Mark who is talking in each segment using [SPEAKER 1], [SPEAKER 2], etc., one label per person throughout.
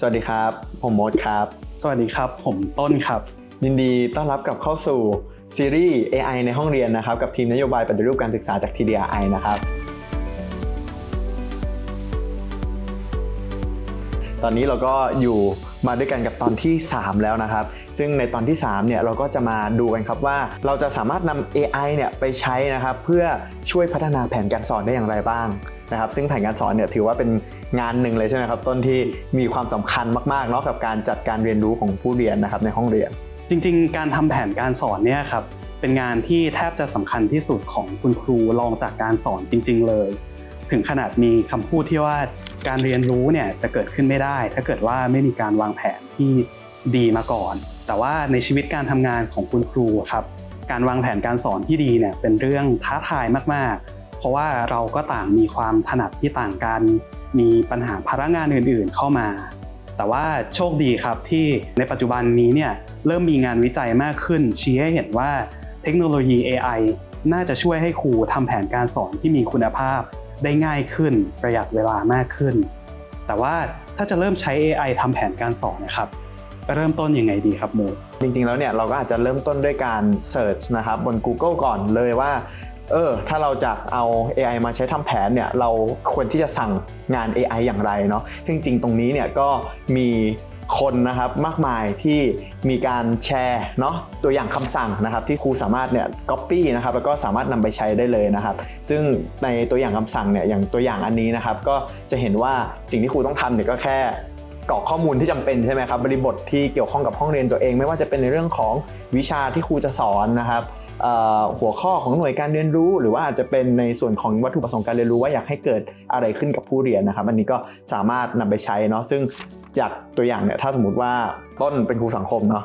[SPEAKER 1] สวัสดีครับ ผมโมดครับ
[SPEAKER 2] สวัสดีครับ ผมต้นครับ
[SPEAKER 1] ยินดีต้อนรับกลับเข้าสู่ซีรีส์ AI ในห้องเรียนนะครับ กับทีมนโยบายปฏิรูปการศึกษาจาก TDRI นะครับ ตอนนี้เราก็อยู่ มาด้วยกันกับตอนที่ 3 แล้วนะครับ ซึ่งในตอนที่3เนี่ยเราก็จะมาดูกันครับว่า เราจะสามารถนำ AI เนี่ยไปใช้นะครับเพื่อช่วยพัฒนาแผนการสอนได้อย่างไรบ้างนะครับซึ่งแผนการสอนเนี่ยถือว่าเป็นงานหนึ่งเลยใช่ไหมครับต้นที่มีความสำคัญมากๆเนาะกับการจัดการเรียนรู้ของผู้เรียนนะครับในห้องเรียน
[SPEAKER 2] จริง ๆ การทำแผนการสอนเนี่ยครับเป็นงานที่แทบจะสำคัญที่สุดของคุณครูรองจากการสอนจริง ๆ เลย ถึงขนาดมีคำพูดที่ว่าการเรียนรู้เนี่ยจะเกิดขึ้นไม่ได้ ถ้าเกิดว่าไม่มีการวางแผนที่ดีมาก่อน แต่ว่าในชีวิตการทำงานของคุณครูครับการวางแผนการสอนที่ดีเนี่ยเป็นเรื่องท้าทายมากๆ เพราะว่าเราก็ต่างมีความถนัดที่ต่างกัน มีปัญหาภาระงานอื่นๆเข้ามา แต่ว่าโชคดีครับที่ในปัจจุบันนี้เนี่ยเริ่มมีงานวิจัยมากขึ้น ชี้ให้เห็นว่าเทคโนโลยี AI น่าจะช่วยให้ครูทำแผนการสอนที่มีคุณภาพ ได้ง่ายขึ้น ประหยัดเวลามากขึ้น แต่ว่าถ้าจะเริ่มใช้ AI ทำแผนการสอนนะครับเริ่มต้นยังไงดีครับโม
[SPEAKER 1] จริงๆแล้วเนี่ยเราก็อาจจะเริ่มต้นด้วยการ Search นะครับบน Google ก่อนเลยว่าเออถ้าเราจะเอา AI มาใช้ทำแผนเนี่ยเราควรที่จะสั่งงาน AI อย่างไรเนาะซึ่งจริงๆตรงนี้เนี่ยก็มี คนนะครับมากมายที่มีการแชร์เนาะตัวอย่างคำสั่งนะครับที่ครูสามารถเนี่ยก๊อปปี้นะครับแล้วก็สามารถนำไปใช้ได้เลยนะครับ ซึ่งในตัวอย่างคำสั่งเนี่ยอย่างตัวอย่างอันนี้นะครับก็จะเห็นว่าสิ่งที่ครูต้องทำเนี่ยก็แค่ กรอกข้อมูลที่จำเป็นใช่ไหมครับบริบทที่เกี่ยวข้องกับห้องเรียนตัวเอง ไม่ว่าจะเป็นในเรื่องของวิชาที่ครูจะสอนนะครับหัวข้อของหน่วยการเรียนรู้ หรือว่าอาจจะเป็นในส่วนของวัตถุประสงค์การเรียนรู้ว่าอยากให้เกิดอะไรขึ้นกับผู้เรียนนะครับอันนี้ก็สามารถนำไปใช้เนาะซึ่งจากตัวอย่างเนี่ยถ้าสมมติว่าต้นเป็นครูสังคมเนาะ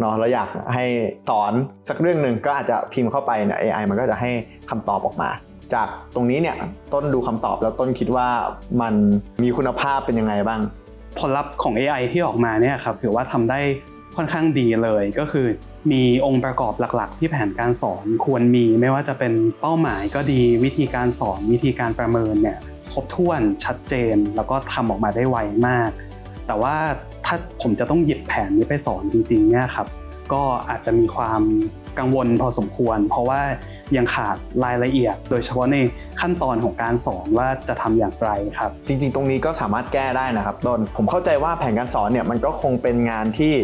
[SPEAKER 1] เนาะแล้วอยากให้สอนสักเรื่องหนึ่งก็อาจจะพิมพ์เข้าไปเนี่ย AI มันก็จะให้คำตอบออกมา จากตรงนี้เนี่ยต้นดูคำตอบแล้วต้นคิดว่ามันมีคุณภาพเป็นยังไงบ้าง
[SPEAKER 2] ผลลัพธ์ของ AI ที่ออกมาเนี่ยครับถือว่าทำได้ค่อนข้างดีเลยก็คือมีองค์ประกอบหลักๆ ที่แผนการสอนควรมีไม่ว่าจะเป็นเป้าหมายก็ดีวิธีการสอนวิธีการประเมินเนี่ยครบถ้วนชัดเจน แล้วก็ทำออกมาได้ไวมาก แต่ว่าถ้าผมจะต้องหยิบแผนนี้ไปสอนจริงๆเนี่ยครับก็อาจจะมีความ กังวลพอสมควร เพราะว่ายังขาดรายละเอียด โดยเฉพาะในขั้นตอนของการสอนว่าจะทำอย่างไรครับ
[SPEAKER 1] จริงๆ ตรงนี้ก็สามารถแก้ได้นะครับต้นผมเข้าใจว่าแผนการสอนเนี่ยมันก็คงเป็นงานที่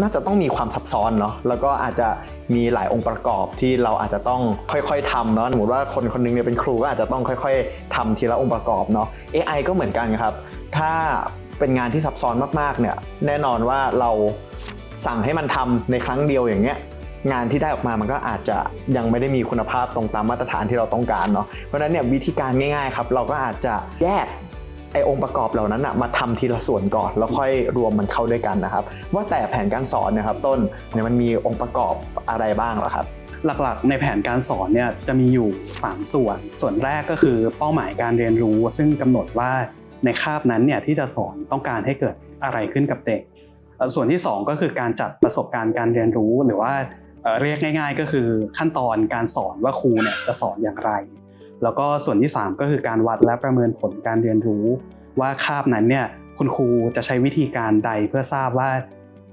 [SPEAKER 1] น่าจะต้องมีความซับซ้อนเนาะแล้วก็อาจจะมีหลายองค์ประกอบที่เราอาจจะต้องค่อยๆทำเนาะสมมติว่าคนคนหนึงเนี่ยเป็นครูก็อาจจะต้องค่อย ๆทำทีละองค์ประกอบเนาะ AI ก็เหมือนกันครับ ถ้าเป็นงานที่ซับซ้อนมากๆเนี่ยแน่นอนว่าเราสั่งให้มันทำในครั้งเดียวอย่างเงี้ย งานที่ได้ออกมามันก็อาจจะยังไม่ได้มีคุณภาพตรงตามมาตรฐานที่เราต้องการเนาะเพราะฉะนั้นเนี่ยวิธีการง่ายๆครับเราก็อาจจะแยกไอองค์ประกอบเหล่านั้นอะมาทำทีละส่วนก่อน แล้วค่อยรวมมันเข้าด้วยกันนะครับ ว่าแต่แผนการสอนนะครับต้นเนี่ยมันมีองค์ประกอบอะไรบ้างเหรอครับ
[SPEAKER 2] หลักๆ ในแผนการสอนเนี่ยจะมีอยู่ 3 ส่วน ส่วนแรกก็คือเป้าหมายการเรียนรู้ ซึ่งกำหนดว่าในคาบนั้นเนี่ยที่จะสอนต้องการให้เกิดอะไรขึ้นกับเด็ก ส่วนที่ 2 ก็คือการจัดประสบการณ์การเรียนรู้หรือว่า เรียกง่าย ๆ ก็คือขั้นตอนการสอนว่าครูเนี่ยจะสอนอย่างไร แล้วก็ส่วนที่ 3 ก็คือการวัดและประเมินผลการเรียนรู้ ว่าคาบนั้นเนี่ยคุณครูจะใช้วิธีการใดเพื่อทราบว่า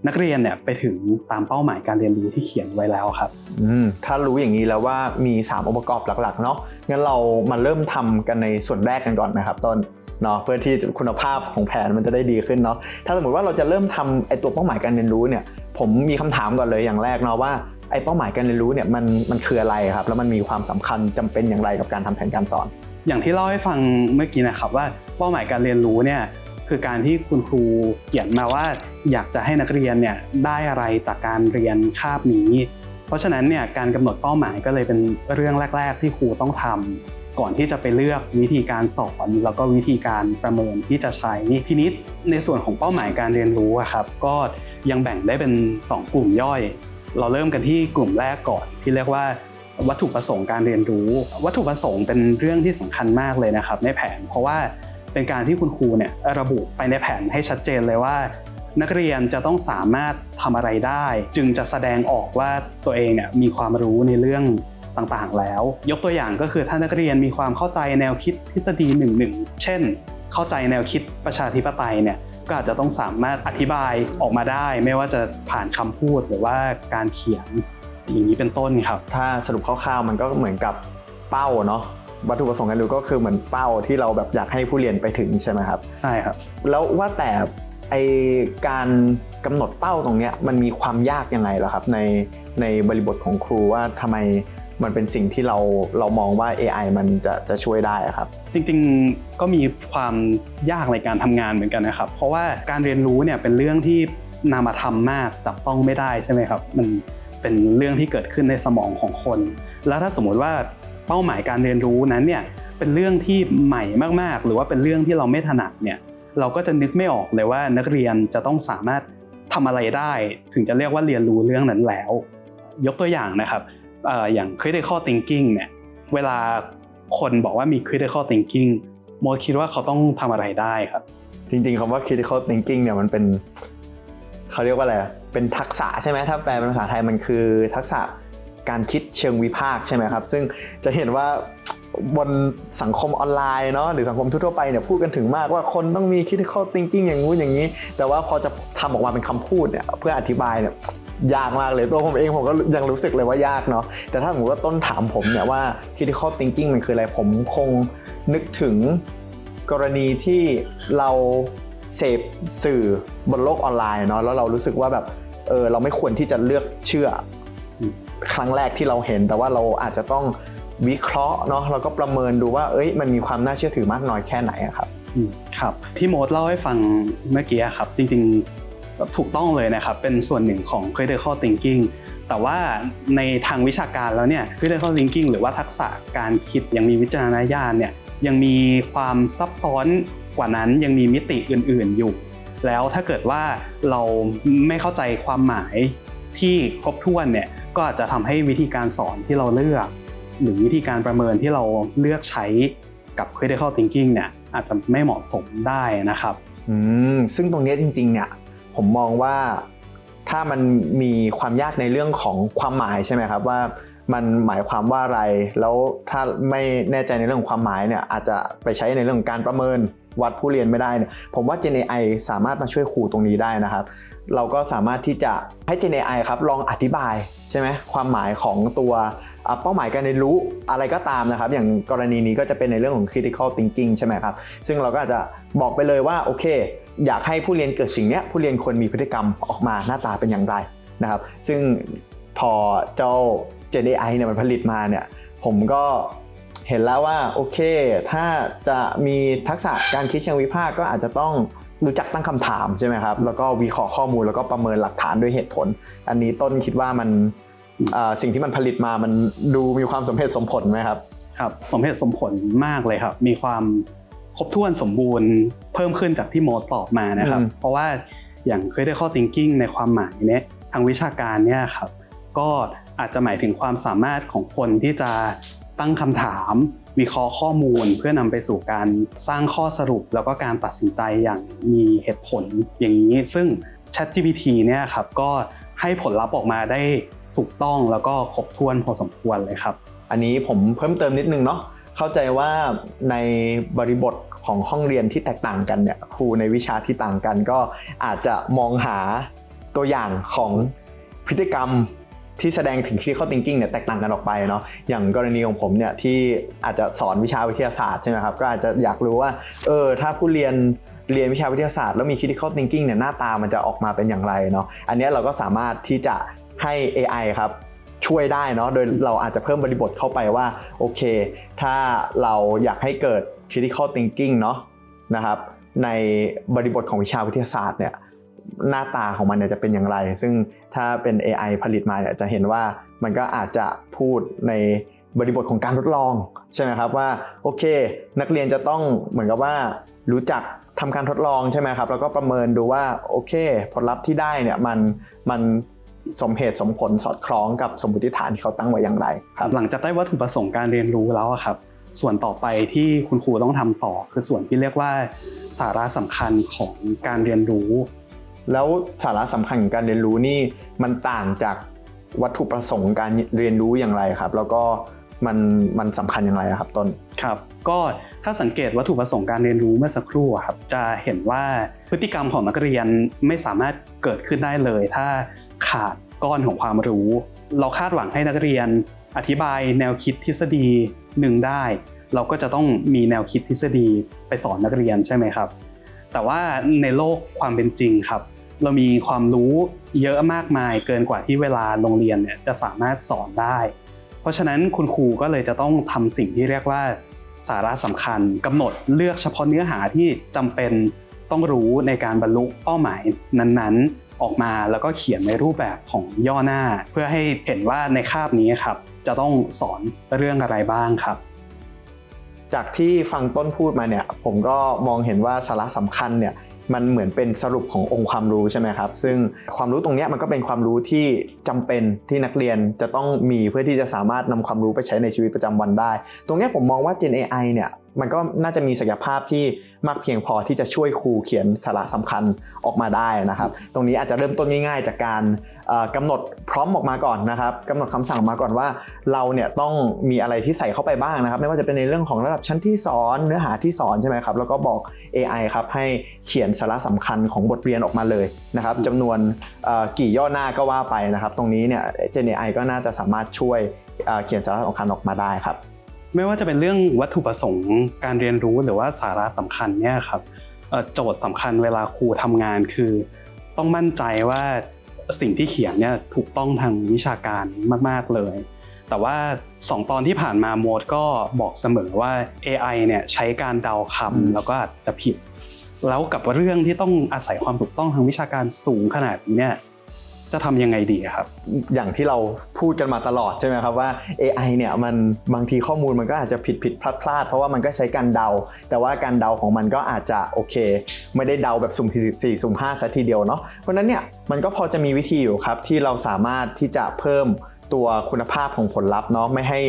[SPEAKER 2] นักเรียนเนี่ยไปถึงตามเป้าหมายการเรียนรู้ที่เขียนไว้แล้วครับ
[SPEAKER 1] อืมถ้ารู้อย่างนี้แล้วว่ามี 3 องค์ประกอบหลักๆเนาะงั้นเรามาเริ่มทำกันในส่วนแรกกันก่อนนะครับต้นเนาะเพื่อที่คุณภาพของแผนมันจะได้ดีขึ้นเนาะถ้าสมมติว่าเราจะเริ่มทำไอตัวเป้าหมายการเรียนรู้เนี่ย ผมมีคำถามก่อนเลยอย่างแรกเนาะว่า ไอ้เป้าหมายการเรียนรู้เนี่ยมันมันคืออะไรครับ แล้วมันมีความสำคัญจำเป็นอย่างไรกับการทำแผนการสอน
[SPEAKER 2] อย่างที่เล่าให้ฟังเมื่อกี้นะครับว่าเป้าหมายการเรียนรู้เนี่ยคือการที่คุณครูเขียนมาว่าอยากจะให้นักเรียนเนี่ยได้อะไรจากการเรียนคาบนี้ เพราะฉะนั้นเนี่ยการกำหนดเป้าหมายก็เลยเป็นเรื่องแรก ๆ ที่ครูต้องทำก่อนที่จะไปเลือกวิธีการสอนแล้วก็วิธีการประเมินที่จะใช้ทีนี้ในส่วนของเป้าหมายการเรียนรู้ครับก็ยังแบ่งได้เป็น 2 กลุ่มย่อย เราเริ่มกันที่กลุ่มแรกก่อนที่เรียกว่าวัตถุประสงค์การเรียนรู้ วัตถุประสงค์เป็นเรื่องที่สำคัญมากเลยนะครับ ในแผน เพราะว่าเป็นการที่คุณครูเนี่ยระบุไปในแผนให้ชัดเจนเลยว่า นักเรียนจะต้องสามารถทำอะไรได้ จึงจะแสดงออกว่าตัวเองเนี่ยมีความรู้ในเรื่องต่างๆ แล้ว ยกตัวอย่างก็คือถ้านักเรียนมีความเข้าใจแนวคิดทฤษฎีหนึ่งหนึ่งเช่น เข้าใจแนวคิดประชาธิปไตยเนี่ย ก็อาจจะต้องสามารถอธิบายออกมาได้ ไม่ว่าจะผ่านคำพูดหรือว่าการเขียนอย่างนี้เป็นต้นครับ
[SPEAKER 1] ถ้าสรุปคร่าวๆมันก็เหมือนกับเป้าเนาะวัตถุประสงค์การเรียนรู้ก็คือเหมือนเป้าที่เราแบบอยากให้ผู้เรียนไปถึงใช่ไหมครับ
[SPEAKER 2] ใช่ครับ
[SPEAKER 1] แล้วว่าแต่ไอการกำหนดเป้าตรงเนี้ยมันมีความยากยังไงล่ะครับ ในในบริบทของครูว่าทำไม มันเป็นสิ่งที่เราเรามองว่า AI มันจะจะช่วยได้ครับ
[SPEAKER 2] จริงๆก็มีความยากในการทำงานเหมือนกันนะครับ เพราะว่าการเรียนรู้เนี่ยเป็นเรื่องที่นามธรรมมากจับต้องไม่ได้ใช่ไหมครับ มันเป็นเรื่องที่เกิดขึ้นในสมองของคน แล้วถ้าสมมติว่าเป้าหมายการเรียนรู้นั้นเนี่ยเป็นเรื่องที่ใหม่มากๆ หรือว่าเป็นเรื่องที่เราไม่ถนัดเนี่ยเราก็จะนึกไม่ออกเลยว่านักเรียนจะต้องสามารถทำอะไรได้ ถึงจะเรียกว่าเรียนรู้เรื่องนั้นแล้ว ยกตัวอย่างนะครับ อ่ออย่าง critical thinking เนี่ยเวลาคนบอกว่ามี critical thinking โมดคิดว่าเขาต้องทำอะไรได้ครับ
[SPEAKER 1] จริงๆคำว่า critical thinking เนี่ยมันเป็นเขาเรียกว่าอะไรเป็นทักษะใช่ไหมถ้าแปลเป็นภาษาไทยมันคือทักษะการคิดเชิงวิพากษ์ใช่ไหมครับ ซึ่งจะเห็นว่าบนสังคมออนไลน์เนาะหรือสังคมทั่วไปเนี่ยพูดกันถึงมากว่าคนต้องมี critical thinking อย่างงู้นอย่างนี้ แต่ว่าพอจะทำออกมาเป็นคำพูดเนี่ยเพื่ออธิบายเนี่ย ยากมากเลยตัวผมเองผมก็ยังรู้สึกเลยว่ายากเนาะแต่ถ้าสมมติว่าต้นถามผมเนี่ยว่า critical thinking มันคืออะไรผมคงนึกถึงกรณีที่เราเสพสื่อบนโลกออนไลน์เนาะแล้วเรารู้สึกว่าแบบเออเราไม่ควรที่จะเลือกเชื่อ ครั้งแรกที่เราเห็น แต่ว่าเราอาจจะต้องวิเคราะห์เนาะแล้วก็ประเมินดูว่าเอ้ยมันมีความน่าเชื่อถือมากน้อยแค่ไหนครับ
[SPEAKER 2] ครับที่โมดเล่าให้ฟังเมื่อกี้ครับ จริงๆ ถูกต้องเลยนะครับ เป็นส่วนหนึ่งของ critical thinking แต่ว่าในทางวิชาการแล้วเนี่ย critical thinking หรือว่าทักษะการคิดย่างมีวิจารณญาณเนี่ยยังมีความซับซ้อนกว่านั้นยังมีมิติอื่นๆอยู่ แล้วถ้าเกิดว่าเราไม่เข้าใจความหมายที่ครบถ้วนเนี่ยก็อาจจะทำให้วิธีการสอนที่เราเลือก หรือวิธีการประเมินที่เราเลือกใช้กับ critical thinking เนี่ยอาจจะไม่เหมาะสมได้นะครับ
[SPEAKER 1] อืม ซึ่งตรงนี้จริงๆเนี่ย ผมมองว่าถ้ามันมีความยากในเรื่องของความหมายใช่ไหมครับว่ามันหมายความว่าอะไร แล้วถ้าไม่แน่ใจในเรื่องความหมายเนี่ยอาจจะไปใช้ในเรื่องการประเมินวัดผู้เรียนไม่ได้เนี่ยผมว่า Gen AI สามารถมาช่วยครูตรงนี้ได้นะครับ เราก็สามารถที่จะให้ Gen AI ครับลองอธิบายใช่ไหมความหมายของตัวเป้าหมายการเรียนรู้อะไรก็ตามนะครับ อย่างกรณีนี้ก็จะเป็นในเรื่องของ critical thinking ใช่ไหมครับ ซึ่งเราก็อาจจะบอกไปเลยว่าโอเค อยากให้ผู้เรียนเกิดสิ่งนี้ผู้เรียนควรมีพฤติกรรมออกมาหน้าตาเป็นอย่างไรนะครับ ซึ่งพอเจ้า Gen AI เนี่ยมันผลิตมาเนี่ยผมก็เห็นแล้วว่าโอเค ถ้าจะมีทักษะการคิดเชิงวิพากษ์ก็อาจจะต้องรู้จักตั้งคำถามใช่ไหมครับ แล้วก็วิเคราะห์ข้อมูลแล้วก็ประเมินหลักฐานด้วยเหตุผล อันนี้ต้นคิดว่ามันสิ่งที่มันผลิตมามันดูมีความสมเหตุสมผลไหมครับ
[SPEAKER 2] ครับ สมเหตุสมผลมากเลยครับ มีความ ครบถ้วนสมบูรณ์เพิ่มขึ้นจากที่โมดตอบมานะครับ
[SPEAKER 1] อืม
[SPEAKER 2] เพราะว่าอย่าง critical thinking ในความหมายเนี่ยทางวิชาการเนี่ยครับก็อาจจะหมายถึงความสามารถของคนที่จะตั้งคำถาม วิเคราะห์ข้อมูล เพื่อนำไปสู่การสร้างข้อสรุป แล้วก็การตัดสินใจอย่างมีเหตุผลอย่างนี้ ซึ่ง ChatGPT เนี่ยครับก็ให้ผลลัพธ์ออกมาได้ถูกต้องแล้วก็ครบถ้วนพอสมควรเลยครับ
[SPEAKER 1] อันนี้ผมเพิ่มเติมนิดนึงเนาะ เข้าใจว่าในบริบทของห้องเรียนที่แตกต่างกันเนี่ยครูในวิชาที่ต่างกันก็อาจจะมองหาตัวอย่างของพฤติกรรมที่แสดงถึง critical thinking เนี่ยแตกต่างกันออกไปเนาะอย่างกรณีของผมเนี่ยที่อาจจะสอนวิชาวิทยาศาสตร์ใช่ไหมครับก็อาจจะอยากรู้ว่าเออถ้าผู้เรียนเรียนวิชาวิทยาศาสตร์แล้วมี critical thinking เนี่ยหน้าตามันจะออกมาเป็นอย่างไรเนาะอันนี้เราก็สามารถที่จะให้ AI ครับ ช่วยได้เนาะโดยเราอาจจะเพิ่มบริบทเข้าไปว่าโอเค ถ้าเราอยากให้เกิด critical thinking เนาะนะครับในบริบทของวิชาวิทยาศาสตร์เนี่ยหน้าตาของมันเนี่ยจะเป็นอย่างไร ซึ่งถ้าเป็น AI ผลิตมาเนี่ยจะเห็นว่ามันก็อาจจะพูดในบริบทของการทดลองใช่ไหมครับว่าโอเค นักเรียนจะต้องเหมือนกับว่ารู้จักทำการทดลองใช่ไหมครับแล้วก็ประเมินดูว่าโอเค ผลลัพธ์ที่ได้เนี่ยมันมัน สมเหตุสมผลสอดคล้องกับสมมติฐานที่เขาตั้งไว้อย่างไรครับ
[SPEAKER 2] หลังจากได้วัตถุประสงค์การเรียนรู้แล้วอะครับส่วนต่อไปที่คุณครูต้องทำต่อ คือส่วนที่เรียกว่าสาระสำคัญของการเรียนรู้
[SPEAKER 1] แล้วสาระสำคัญของการเรียนรู้นี่มันต่างจากวัตถุประสงค์การเรียนรู้อย่างไรครับ แล้วก็มันมันสำคัญอย่างไรอะครับต้น
[SPEAKER 2] ครับก็ถ้าสังเกตวัตถุประสงค์การเรียนรู้เมื่อสักครู่อะครับจะเห็นว่าพฤติกรรมของนักเรียนไม่สามารถเกิดขึ้นได้เลย ถ้า ขาดก้อนของความรู้ เราคาดหวังให้นักเรียน อธิบายแนวคิดทฤษฎีหนึ่งได้ เราก็จะต้องมีแนวคิดทฤษฎีไปสอนนักเรียนใช่ไหมครับ แต่ว่าในโลกความเป็นจริงครับ เรามีความรู้เยอะมากมายเกินกว่าที่เวลาโรงเรียนเนี่ยจะสามารถสอนได้ เพราะฉะนั้นคุณครูก็เลยจะต้องทำสิ่งที่เรียกว่าสาระสำคัญกำหนดเลือกเฉพาะเนื้อหาที่จำเป็นต้องรู้ในการบรรลุเป้าหมายนั้นๆ ออกมาแล้วก็เขียนในรูปแบบของย่อหน้า เพื่อให้เห็นว่าในคาบนี้ครับจะต้องสอนเรื่องอะไรบ้างครับ
[SPEAKER 1] จากที่ฟังต้นพูดมาเนี่ยผมก็มองเห็นว่าสาระสำคัญเนี่ยมันเหมือนเป็นสรุปขององค์ความรู้ใช่ไหมครับ ซึ่งความรู้ตรงเนี้ยมันก็เป็นความรู้ที่จำเป็นที่นักเรียนจะต้องมีเพื่อที่จะสามารถนำความรู้ไปใช้ในชีวิตประจำวันได้ ตรงเนี้ยผมมองว่า Gen AI เนี่ย มันก็น่าจะมีศักยภาพที่มากเพียงพอที่จะช่วยครูเขียนสาระสำคัญออกมาได้นะครับ ตรงนี้อาจจะเริ่มต้นง่ายๆ จากการเอ่อกำหนดพร้อมออกมาก่อนนะครับกำหนดคำสั่งมาก่อนว่า เราเนี่ยต้องมีอะไรที่ใส่เข้าไปบ้างนะครับ ไม่ว่าจะเป็นในเรื่องของระดับชั้นที่สอนเนื้อหาที่สอนใช่ไหมครับแล้วก็บอก AI ครับให้เขียนสาระสำคัญของบทเรียนออกมาเลยนะครับจำนวนกี่ย่อหน้าก็ว่าไปนะครับ ตรงนี้เนี่ย Gen AI ก็น่าจะสามารถช่วยเขียนสาระสำคัญออกมาได้ครับ
[SPEAKER 2] ไม่ว่าจะเป็นเรื่องวัตถุประสงค์การเรียนรู้หรือว่าสาระสำคัญเนี่ยครับเอ่อโจทย์สำคัญเวลาครูทำงานคือ ต้องมั่นใจว่าสิ่งที่เขียนเนี่ยถูกต้องทางวิชาการมาก ๆ เลย แต่ว่า 2 ตอนที่ผ่านมาโมดก็บอกเสมอว่า AI เนี่ยใช้การเดาค
[SPEAKER 1] อืมำ
[SPEAKER 2] แล้วก็อาจจะผิด แล้วกับเรื่องที่ต้องอาศัยความถูกต้องทางวิชาการสูงขนาดนี้เนี่ย จะทำยังไงดีครับ
[SPEAKER 1] อย่างที่เราพูดกันมาตลอดใช่ไหมครับว่า AI เนี่ยมันบางทีข้อมูลมันก็อาจจะผิดผิดพลาดพลาดเพราะว่ามันก็ใช้การเดา แต่ว่าการเดาของมันก็อาจจะโอเค ไม่ได้เดาแบบสุ่มสี่สุ่มห้าซะทีเดียวเนาะเพราะนั้นเนี่ยมันก็พอจะมีวิธีอยู่ครับที่เราสามารถที่จะเพิ่มตัวคุณภาพของผลลัพธ์เนาะไม่ให้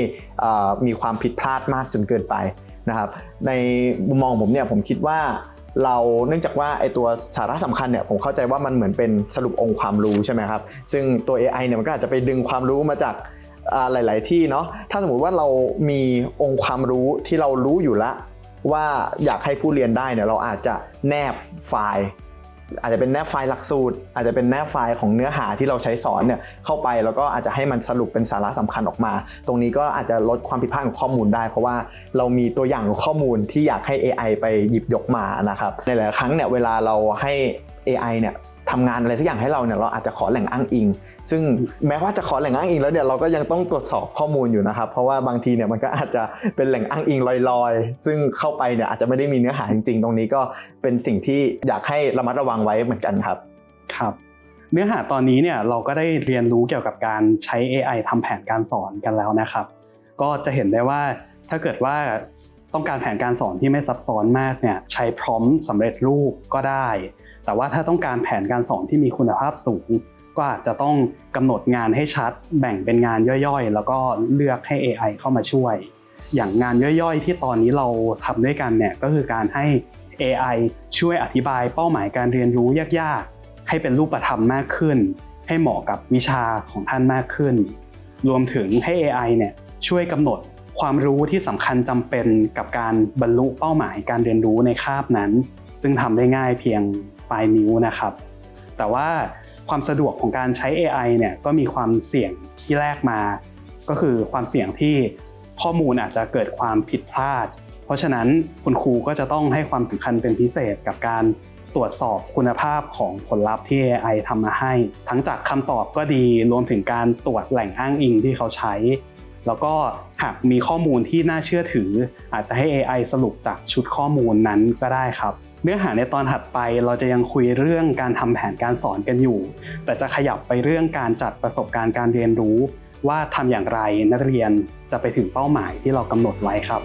[SPEAKER 1] มีความผิดพลาดมากจนเกินไปนะครับในมุมมองผมเนี่ยผมคิดว่า เราเนื่องจากว่าไอตัวสาระสำคัญเนี่ยผมเข้าใจว่ามันเหมือนเป็นสรุปองค์ความรู้ใช่ไหมครับ ซึ่งตัว AI เนี่ยมันก็อาจจะไปดึงความรู้มาจากหลาย ๆ ที่เนาะถ้าสมมุติว่าเรามีองค์ความรู้ที่เรารู้อยู่แล้วว่าอยากให้ผู้เรียนได้เนี่ยเราอาจจะแนบไฟล์ อาจจะเป็นแนบไฟล์หลักสูตร อาจจะเป็นแนบไฟล์ของเนื้อหาที่เราใช้สอนเนี่ยเข้าไปแล้วก็อาจจะให้มันสรุปเป็นสาระสำคัญออกมา ตรงนี้ก็อาจจะลดความผิดพลาดของข้อมูลได้ เพราะว่าเรามีตัวอย่างของข้อมูลที่อยากให้ AI ไปหยิบยกมานะครับในหลายครั้งเนี่ยเวลาเราให้ AI เนี่ย ทำงานอะไรสักอย่างให้เราเนี่ยเราอาจจะขอแหล่งอ้างอิง ซึ่งแม้ว่าจะขอแหล่งอ้างอิงแล้วเนี่ยเราก็ยังต้องตรวจสอบข้อมูลอยู่นะครับ เพราะว่าบางทีเนี่ยมันก็อาจจะเป็นแหล่งอ้างอิงลอยๆ ซึ่งเข้าไปเนี่ยอาจจะไม่ได้มีเนื้อหาจริงๆ ตรงนี้ก็เป็นสิ่งที่อยากให้ระมัดระวังไว้เหมือนกันครับ
[SPEAKER 2] ครับเนื้อหาตอนนี้เนี่ยเราก็ได้เรียนรู้เกี่ยวกับการใช้ AI ทำแผนการสอนกันแล้วนะครับ ก็จะเห็นได้ว่าถ้าเกิดว่าต้องการแผนการสอนที่ไม่ซับซ้อนมากเนี่ยใช้พร้อมสำเร็จรูปก็ได้ แต่ว่าถ้าต้องการแผนการสอนที่มีคุณภาพสูง ก็อาจจะต้องกำหนดงานให้ชัด แบ่งเป็นงานย่อยๆ แล้วก็เลือกให้ AI เข้ามาช่วย อย่างงานย่อยๆ ที่ตอนนี้เราทำด้วยกันเนี่ยก็คือการให้ AI ช่วยอธิบายเป้าหมายการเรียนรู้ยากๆ ให้เป็นรูปธรรมมากขึ้น ให้เหมาะกับวิชาของท่านมากขึ้น รวมถึงให้ AI เนี่ยช่วยกำหนดความรู้ที่สำคัญจำเป็นกับการบรรลุเป้าหมายการเรียนรู้ในคาบนั้น ซึ่งทำได้ง่ายเพียง ปลายนิ้วนะครับ แต่ว่าความสะดวกของการใช้ AI เนี่ยก็มีความเสี่ยงที่แรกมา ก็คือความเสี่ยงที่ข้อมูลอาจจะเกิดความผิดพลาด เพราะฉะนั้นคุณครูก็จะต้องให้ความสำคัญเป็นพิเศษกับการตรวจสอบคุณภาพของผลลัพธ์ที่ AI ทำมาให้ ทั้งจากคำตอบก็ดีรวมถึงการตรวจแหล่งอ้างอิงที่เขาใช้ แล้วก็หากมีข้อมูลที่น่าเชื่อถือ อาจจะให้ AI สรุปจากชุดข้อมูลนั้นก็ได้ครับ เนื้อหาในตอนถัดไปเราจะยังคุยเรื่องการทำแผนการสอนกันอยู่ แต่จะขยับไปเรื่องการจัดประสบการณ์การเรียนรู้ ว่าทำอย่างไรนักเรียนจะไปถึงเป้าหมายที่เรากำหนดไว้ครับ